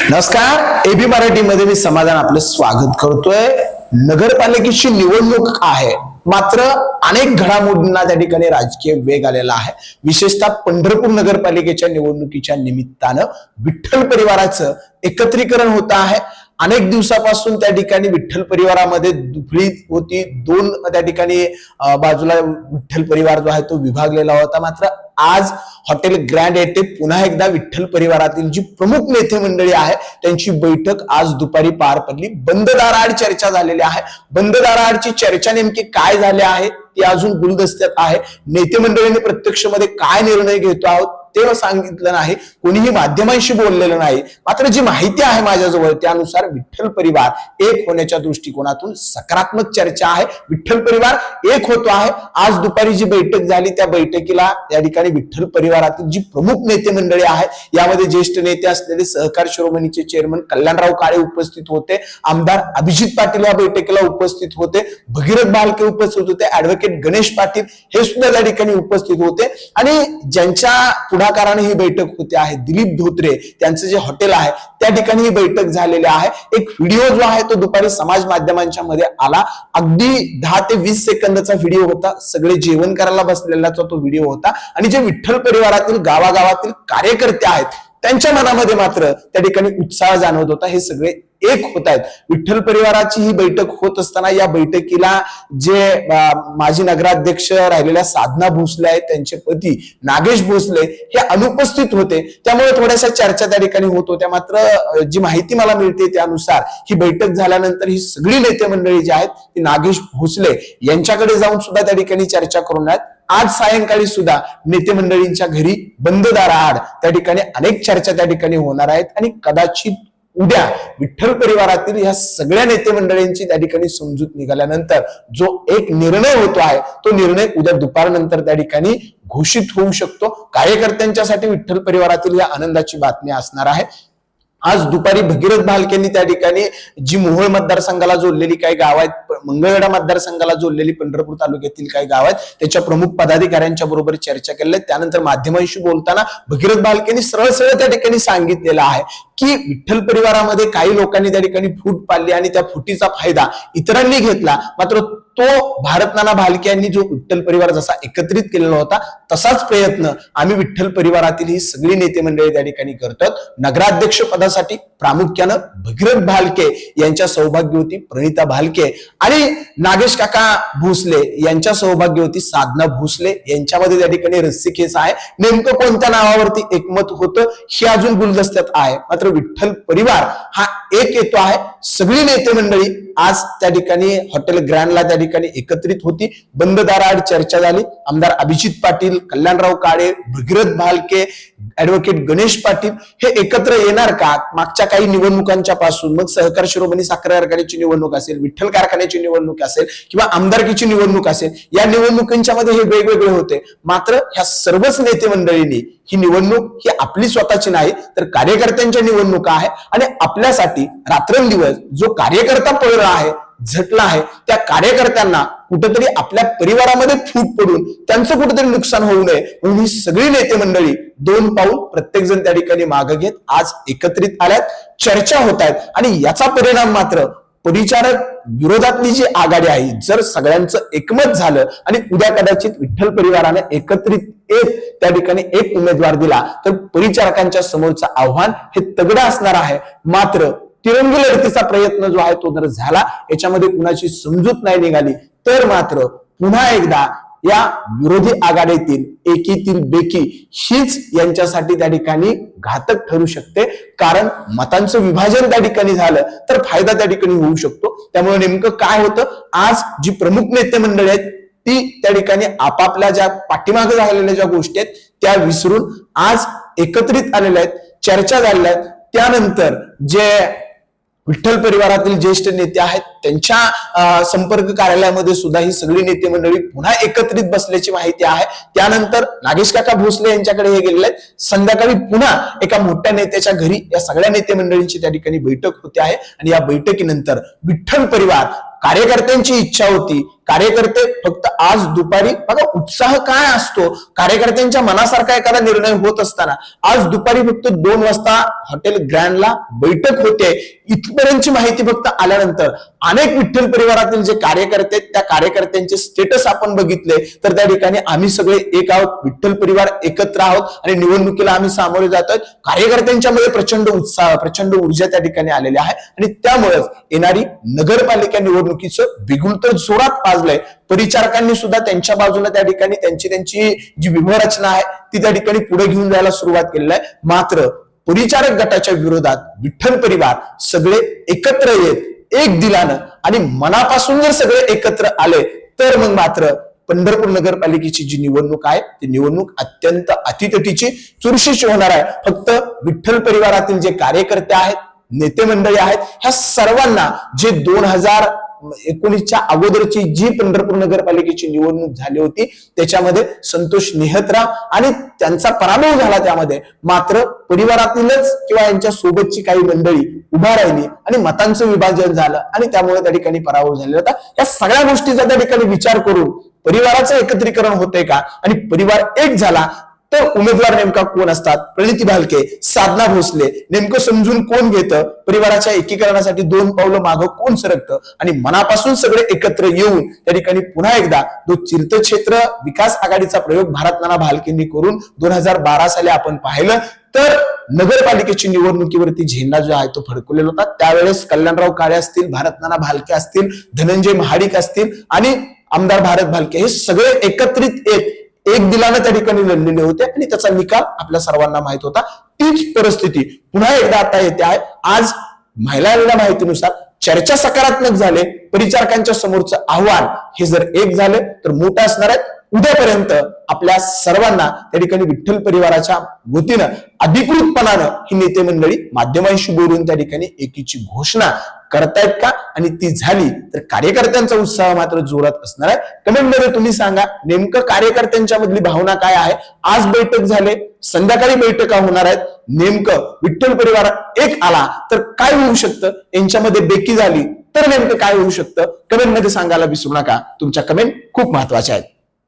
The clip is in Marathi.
नमस्कार एबी मराठी मध्ये मी समाधान आपलं स्वागत करतोय. नगरपालिकेची निवडणूक आहे. मात्र अनेक घडामोडींना त्या ठिकाणी राजकीय वेग आलेला आहे. विशेषतः पंढरपूर नगरपालिकेच्या निवडणुकीच्या निमित्तानं विठ्ठल परिवाराचं एकत्रीकरण होत आहे. अनेक दिवसापासून त्या ठिकाणी विठ्ठल परिवारामध्ये दुफळी होती. दोन त्या ठिकाणी बाजूला विठ्ठल परिवार जो आहे तो विभागलेला होता. मात्र आज हॉटेल ग्रँड येथे पुन्हा एकदा विठ्ठल परिवारातील जी प्रमुख नेते मंडळी आहे त्यांची बैठक आज दुपारी पार पडली. बंद दाराआड चर्चा झालेली आहे. बंद दाराआडची चर्चा नेमकी काय झाली आहे ती अजून गुलदस्त्यात आहे. नेते मंडळींनी प्रत्यक्षमध्ये काय निर्णय घेतो आहोत ते सांगितलं नाही कोणीही माध्यमांशी बोललेलं नाही. मात्र जी माहिती आहे माझ्याजवळ त्यानुसार विठ्ठल परिवार एक होण्याच्या दृष्टिकोनातून सकारात्मक चर्चा आहे. विठ्ठल परिवार एक होतो आहे. आज दुपारी जी बैठक झाली त्या बैठकीला या ठिकाणी विठ्ठल परिवारातील जी प्रमुख नेते मंडळी आहेत यामध्ये ज्येष्ठ नेते असलेले सहकार शिरोमणीचे चेअरमन कल्याणराव काळे उपस्थित होते. आमदार अभिजित पाटील या बैठकीला उपस्थित होते. भगीरथ बालके उपस्थित होते. ऍडव्होकेट गणेश पाटील हे सुद्धा त्या ठिकाणी उपस्थित होते. आणि ज्यांच्या कलाकाराने ही बैठक होते आहे. दिलीप धोत्रे त्यांचं जे हॉटेल आहे त्या ठिकाणी ही बैठक झालेली आहे. एक व्हिडिओ जो आहे तो दुपारी समाज माध्यमांच्या मध्ये आला. अगदी दहा ते वीस सेकंदाचा व्हिडिओ होता. सगळे जेवण करायला बसलेलाचा तो व्हिडिओ होता. आणि जे विठ्ठल परिवारातील गावागावातील कार्यकर्ते आहेत त्यांच्या मनामध्ये मात्र त्या ठिकाणी उत्साह जाणवत होता. हे सगळे एक होत आहेत. विठ्ठल परिवाराची ही बैठक होत असताना या बैठकीला जे माजी नगराध्यक्ष राहिलेल्या साधना भोसले आहेत त्यांचे पती नागेश भोसले हे अनुपस्थित होते. त्यामुळे थोड्याशा चर्चा त्या ठिकाणी होत होत्या. मात्र जी माहिती मला मिळते त्यानुसार ही बैठक झाल्यानंतर ही सगळी नेते मंडळी जी आहेत ती नागेश भोसले यांच्याकडे जाऊन सुद्धा त्या ठिकाणी चर्चा करून आहेत. आज सायंकाळी सुद्धा नेते मंडळींच्या घरी बंद दाराआड त्या ठिकाणी अनेक चर्चा त्या ठिकाणी होणार आहेत. आणि कदाचित उद्या विठ्ठल परिवारातील ह्या सगळ्या नेते मंडळींची त्या ठिकाणी समजूत निघाल्यानंतर जो एक निर्णय होतो आहे तो निर्णय उद्या दुपारनंतर त्या ठिकाणी घोषित होऊ शकतो. कार्यकर्त्यांच्यासाठी विठ्ठल परिवारातील या आनंदाची बातमी असणार आहे. आज दुपारी भगीरथ भालकेंनी त्या ठिकाणी जी मोहोळ मतदारसंघाला जोडलेली काही गाव आहेत मंगळवेढा मतदारसंघाला जोडलेली पंढरपूर तालुक्यातील काही गाव आहेत त्याच्या प्रमुख पदाधिकाऱ्यांच्या बरोबर चर्चा केली त्यानंतर माध्यमांशी बोलताना भगीरथ भालकेंनी सरळ सरळ त्या ठिकाणी सांगितलेलं आहे की विठ्ठल परिवारामध्ये काही लोकांनी त्या ठिकाणी फूट पाडली आणि त्या फुटीचा फायदा इतरांनी घेतला. मात्र तो भारतनाना भालके यांनी जो विठ्ठल परिवार जसा एकत्रित केलेला होता तसाच प्रयत्न आम्ही विठ्ठल परिवारातील ही सगळी नेते मंडळी त्या ठिकाणी करतात. नगराध्यक्ष पदासाठी प्रामुख्यानं भगीरथ भालके यांच्या सौभाग्यवती प्रणिता भालके आणि नागेश काका भोसले यांच्या सौभाग्यवती साधना भोसले यांच्यामध्ये त्या ठिकाणी रस्सीखेच आहे. नेमकं कोणत्या नावावरती एकमत होतं हे अजून गुलदस्त्यात आहे. मात्र विठ्ठल परिवार हा एक येतो आहे. सगळी नेते मंडळी आज त्या ठिकाणी हॉटेल ग्रँडला त्या ठिकाणी एकत्रित होती. बंद दाराआड चर्चा झाली. आमदार अभिजित पाटील कल्याणराव काळे भगीरथ भालके ऍडव्होकेट गणेश पाटील हे एकत्र येणार का? मागच्या काही निवडणुकांच्या पासून मग सहकार शिरोमणी साखर कारखान्याची निवडणूक असेल विठ्ठल कारखान्याची निवडणूक असेल किंवा आमदारकीची निवडणूक असेल या निवडणुकींच्या मध्ये हे वेगवेगळे होते. मात्र ह्या सर्वच नेते मंडळींनी ही निवडणूक ही आपली स्वतःची नाही तर कार्यकर्त्यांच्या निवडणुका आहे. आणि आपल्यासाठी रात्रंदिवस जो कार्यकर्ता पळला आहे झटला आहे त्या कार्यकर्त्यांना कुठेतरी आपल्या परिवारामध्ये फूट पडून त्यांचं कुठेतरी नुकसान होऊ नये. म्हणून ही सगळी नेते मंडळी दोन पाऊल प्रत्येक जण त्या ठिकाणी मागे घेत आज एकत्रित आल्यात चर्चा होत आहेत. आणि याचा परिणाम मात्र परिचारक विरोधातली जी आघाडी आहे जर सगळ्यांचं एकमत झालं आणि उद्या कदाचित विठ्ठल परिवाराने एकत्रित येत त्या ठिकाणी एक उमेदवार दिला तर परिचारकांच्या समोरचं आव्हान हे तगडं असणार आहे. मात्र तिरंगी लढतीचा प्रयत्न जो आहे तो जर झाला याच्यामध्ये कुणाची समजूत नाही निघाली तर मात्र पुन्हा एकदा या विरोधी आघाडीतील एकीतील बेकी हीच यांच्यासाठी त्या ठिकाणी घातक ठरू शकते. कारण मतांचं विभाजन त्या ठिकाणी झालं तर फायदा त्या ठिकाणी होऊ शकतो. त्यामुळे नेमकं काय होतं? आज जी प्रमुख नेते मंडळी आहेत ती त्या ठिकाणी आपापल्या ज्या पाठीमागे झालेल्या ज्या गोष्टी आहेत त्या विसरून आज एकत्रित आलेल्या आहेत चर्चा झालेल्या आहेत. त्यानंतर जे विठ्ठल परिवारातील ज्येष्ठ नेते आहेत. त्यांच्या संपर्क कार्यालयामध्ये सुद्धा ही सगळी नेते मंडळी पुन्हा एकत्रित बसल्याची माहिती आहे. त्यानंतर नागेश काका भोसले यांच्याकडे हे गेलेले आहेत. संध्याकाळी पुन्हा एका मोठ्या नेत्याच्या घरी या सगळ्या नेते मंडळींची त्या ठिकाणी बैठक होते आहे. आणि या बैठकीनंतर विठ्ठल परिवार कार्यकर्त्यांची इच्छा होती. कार्यकर्ते फक्त आज दुपारी बघा उत्साह काय असतो? कार्यकर्त्यांच्या मनासारखा एखादा निर्णय होत असताना आज दुपारी फक्त दोन वाजता हॉटेल ग्रँडला बैठक होते. इथपर्यंतची माहिती फक्त आल्यानंतर अनेक विठ्ठल परिवारातील जे कार्यकर्ते त्या कार्यकर्त्यांचे स्टेटस आपण बघितले. तर त्या ठिकाणी आम्ही सगळे एक आहोत विठ्ठल परिवार एकत्र आहोत आणि निवडणुकीला आम्ही सामोरे जात आहोत. कार्यकर्त्यांच्या मध्ये प्रचंड उत्साह प्रचंड ऊर्जा त्या ठिकाणी आलेली आहे. आणि त्यामुळेच येणारी नगरपालिका निवडणुकीचं बिगुल तर जोरात पाजलंय परिचारकांनी सुद्धा त्यांच्या बाजूला त्या ठिकाणी त्यांची त्यांची जी व्यूहरचना आहे ती त्या ठिकाणी पुढे घेऊन जायला सुरुवात केलेली आहे. मात्र परिचारक गटाच्या विरोधात विठ्ठल परिवार सगळे एकत्र येत एक दिलानं आणि मनापासून जर सगळे एकत्र आले तर मग मात्र पंढरपूर नगरपालिकेची जी निवडणूक आहे ती निवडणूक अत्यंत अतितटीची चुरशीची होणार आहे. फक्त विठ्ठल परिवारातील जे कार्यकर्ते आहेत नेते मंडळी आहेत ह्या सर्वांना जे दोन हजार एकोणीसच्या अगोदरची जी पंढरपूर नगरपालिकेची निवडणूक झाली होती त्याच्यामध्ये संतोष नेहतराव आणि त्यांचा पराभव झाला त्यामध्ये. मात्र परिवारातीलच किंवा यांच्या सोबतची काही मंडळी उभा राहिली आणि मतांचं विभाजन झालं आणि त्यामुळे त्या ठिकाणी पराभव झालेला होता. या सगळ्या गोष्टीचा त्या ठिकाणी विचार करून परिवाराचं एकत्रीकरण होतंय का? आणि परिवार एक झाला तर उमेदवार नेमका कोण असतात? प्रणिती भालके साधना भोसले नेमकं समजून कोण घेतं? परिवाराच्या एकीकरणासाठी दोन पावलं मागं कोण सरकतं? आणि मनापासून सगळे एकत्र येऊन त्या ठिकाणी पुन्हा एकदा जो तीर्थक्षेत्र विकास आघाडीचा प्रयोग भारत नाना भालकेंनी करून दोन हजार बारा साली आपण पाहिलं तर नगरपालिकेची निवडणुकीवरती झेंडा जो आहे तो फडकवलेला होता. त्यावेळेस कल्याणराव काळे असतील भारत नाना भालके असतील धनंजय महाडिक असतील आणि आमदार भारत भालके हे सगळे एकत्रित येत एक दिलानं त्या ठिकाणी लढलेले होते आणि त्याचा निकाल आपल्या सर्वांना माहीत होता. तीच परिस्थिती पुन्हा एकदा आता येते आहे. आज महिलांना माहितीनुसार चर्चा सकारात्मक झाले. परिचारकांच्या समोरचं आव्हान हे जर एक झाले तर मोठं असणार आहे उद्यापर्यंत आपल्या सर्वांना त्या ठिकाणी विठ्ठल परिवाराच्या वतीनं अधिकृतपणानं ही नेते मंडळी माध्यमांशी बोलून त्या ठिकाणी एकीची घोषणा करतायत का? आणि ती झाली तर कार्यकर्त्यांचा उत्साह मात्र जोरात असणार आहे. कमेंटमध्ये तुम्ही सांगा नेमकं कार्यकर्त्यांच्या मधली भावना काय आहे? आज बैठक झाले संध्याकाळी बैठका होणार आहेत. नेमकं विठ्ठल परिवार एक आला तर काय होऊ शकतं? यांच्यामध्ये बेकी झाली तर नेमकं काय होऊ शकतं? कमेंटमध्ये सांगायला विसरू नका. तुमच्या कमेंट खूप महत्त्वाच्या आहेत.